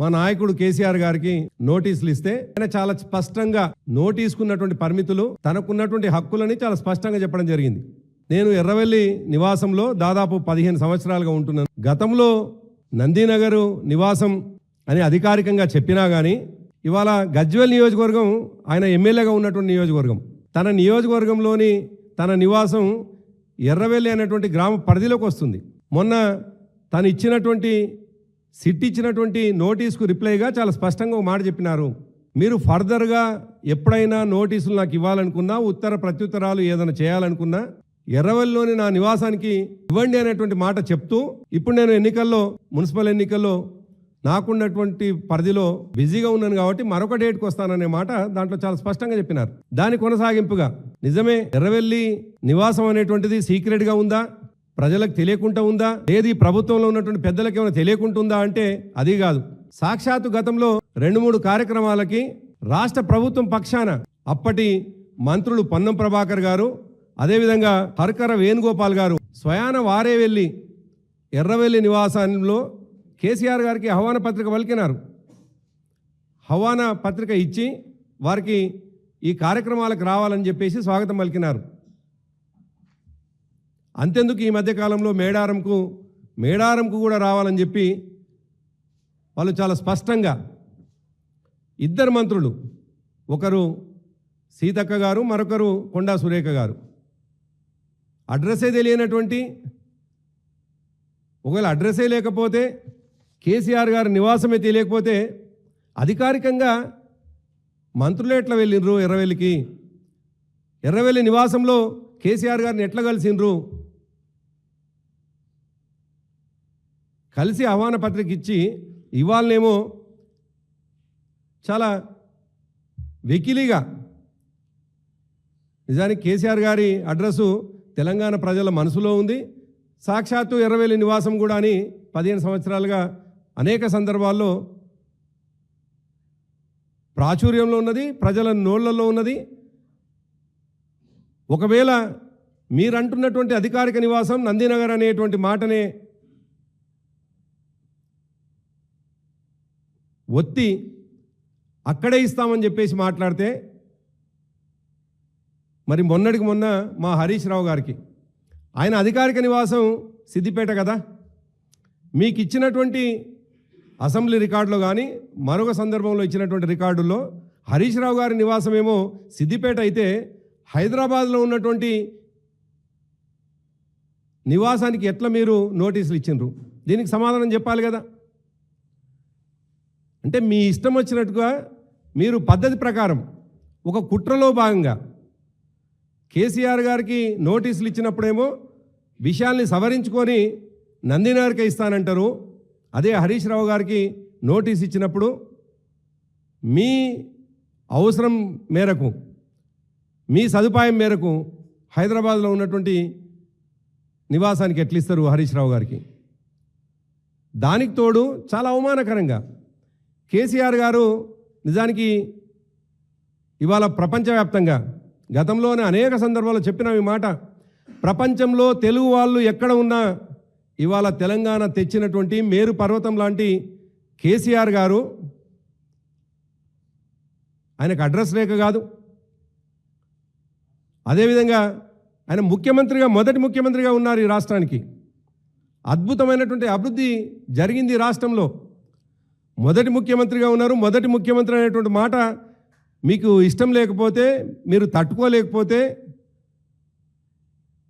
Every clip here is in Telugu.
మా నాయకుడు కేసీఆర్ గారికి నోటీసులు ఇస్తే ఆయన చాలా స్పష్టంగా నోటీసుకున్నటువంటి పరిమితులు తనకున్నటువంటి హక్కులని చాలా స్పష్టంగా చెప్పడం జరిగింది. నేను ఎర్రవెల్లి నివాసంలో దాదాపు పదిహేను సంవత్సరాలుగా ఉంటున్నాను. గతంలో నందీనగర్ నివాసం అని అధికారికంగా చెప్పినా కానీ ఇవాళ గజ్వెల్ నియోజకవర్గం ఆయన ఎమ్మెల్యేగా ఉన్నటువంటి నియోజకవర్గం. తన నియోజకవర్గంలోని తన నివాసం ఎర్రవెల్లి అనేటువంటి గ్రామ పరిధిలోకి వస్తుంది. మొన్న తను ఇచ్చినటువంటి సిట్ ఇచ్చినటువంటి నోటీస్కు రిప్లైగా చాలా స్పష్టంగా ఒక మాట చెప్పినారు. మీరు ఫర్దర్గా ఎప్పుడైనా నోటీసులు నాకు ఇవ్వాలనుకున్నా ఉత్తర ప్రత్యుత్తరాలు ఏదైనా చేయాలనుకున్నా ఎర్రవల్లిలోని నా నివాసానికి ఇవ్వండి అనేటువంటి మాట చెప్తూ ఇప్పుడు నేను ఎన్నికల్లో మున్సిపల్ ఎన్నికల్లో నాకున్నటువంటి పరిధిలో బిజీగా ఉన్నాను కాబట్టి మరొక డేట్కి వస్తాననే మాట దాంట్లో చాలా స్పష్టంగా చెప్పినారు. దాని కొనసాగింపుగా నిజమే ఎర్రవెల్లి నివాసం అనేటువంటిది సీక్రెట్గా ఉందా? ప్రజలకు తెలియకుండా ఉందా? లేదు ఈ ప్రభుత్వంలో ఉన్నటువంటి పెద్దలకు ఏమైనా తెలియకుంటుందా అంటే అది కాదు. సాక్షాత్తు గతంలో రెండు మూడు కార్యక్రమాలకి రాష్ట్ర ప్రభుత్వం పక్షాన అప్పటి మంత్రులు పొన్నం ప్రభాకర్ గారు అదేవిధంగా హర్కర వేణుగోపాల్ గారు స్వయాన వారే వెళ్ళి ఎర్రవెల్లి నివాసంలో కేసీఆర్ గారికి ఆహ్వాన పత్రిక పలికినారు. ఆహ్వాన పత్రిక ఇచ్చి వారికి ఈ కార్యక్రమాలకు రావాలని చెప్పేసి స్వాగతం పలికినారు. అంతెందుకు ఈ మధ్యకాలంలో మేడారంకు మేడారంకు కూడా రావాలని చెప్పి వాళ్ళు చాలా స్పష్టంగా ఇద్దరు మంత్రులు ఒకరు సీతక్క గారు మరొకరు కొండా సురేఖ గారు. అడ్రస్సే తెలియనటువంటి ఒకవేళ అడ్రస్సే లేకపోతే కేసీఆర్ గారి నివాసమే తెలియకపోతే అధికారికంగా మంత్రులు ఎట్లా వెళ్ళిండ్రు? ఎర్రవెల్లికి. ఎర్రవెల్లి నివాసంలో కేసీఆర్ గారిని ఎట్లా కలిసిండ్రు? కలిసి ఆహ్వాన పత్రిక ఇచ్చి ఇవాళనేమో చాలా వెకిలిగా నిజానికి కేసీఆర్ గారి అడ్రస్సు తెలంగాణ ప్రజల మనసులో ఉంది. సాక్షాత్తు ఎర్రవేలి నివాసం కూడా అని పదిహేను సంవత్సరాలుగా అనేక సందర్భాల్లో ప్రాచుర్యంలో ఉన్నది ప్రజల నోళ్ళలో ఉన్నది. ఒకవేళ మీరంటున్నటువంటి అధికారిక నివాసం నందినగర్ అనేటువంటి మాటనే ఒత్తి అక్కడే ఇస్తామని చెప్పేసి మాట్లాడితే మరి మొన్నటికి మొన్న మా హరీష్ రావు గారికి ఆయన అధికారిక నివాసం సిద్దిపేట కదా మీకు ఇచ్చినటువంటి అసెంబ్లీ రికార్డులో కానీ మరొక సందర్భంలో ఇచ్చినటువంటి రికార్డుల్లో హరీష్ రావు గారి నివాసం ఏమో సిద్దిపేట అయితే హైదరాబాద్లో ఉన్నటువంటి నివాసానికి ఎట్లా మీరు నోటీసులు ఇచ్చిండ్రు? దీనికి సమాధానం చెప్పాలి కదా. అంటే మీ ఇష్టం వచ్చినట్టుగా మీరు పద్ధతి ప్రకారం ఒక కుట్రలో భాగంగా కేసీఆర్ గారికి నోటీసులు ఇచ్చినప్పుడేమో విషయాల్ని సవరించుకొని నందినారికి ఇస్తానంటారు. అదే హరీష్ రావు గారికి నోటీస్ ఇచ్చినప్పుడు మీ అవసరం మేరకు మీ సదుపాయం మేరకు హైదరాబాద్లో ఉన్నటువంటి నివాసానికి ఎట్లిస్తారు హరీష్ రావు గారికి? దానికి తోడు చాలా అవమానకరంగా కేసీఆర్ గారు నిజానికి ఇవాళ ప్రపంచవ్యాప్తంగా గతంలోనే అనేక సందర్భాల్లో చెప్పిన ఈ మాట ప్రపంచంలో తెలుగు వాళ్ళు ఎక్కడ ఉన్నా ఇవాళ తెలంగాణ తెచ్చినటువంటి మేరు పర్వతం లాంటి కేసీఆర్ గారు ఆయనకు అడ్రస్ లేక కాదు. అదేవిధంగా ఆయన ముఖ్యమంత్రిగా మొదటి ముఖ్యమంత్రిగా ఉన్నారు ఈ రాష్ట్రానికి. అద్భుతమైనటువంటి అభివృద్ధి జరిగింది ఈ రాష్ట్రంలో. మొదటి ముఖ్యమంత్రిగా ఉన్నారు. మొదటి ముఖ్యమంత్రి అనేటువంటి మాట మీకు ఇష్టం లేకపోతే మీరు తట్టుకోలేకపోతే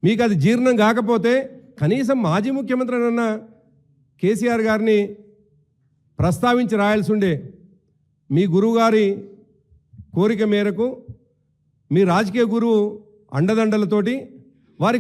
మీకు అది జీర్ణం కాకపోతే కనీసం మాజీ ముఖ్యమంత్రి అన్న కేసీఆర్ గారిని ప్రస్తావించి రాయాల్సి ఉండే మీ గురువుగారి కోరిక మేరకు మీ రాజకీయ గురువు అండదండలతోటి వారి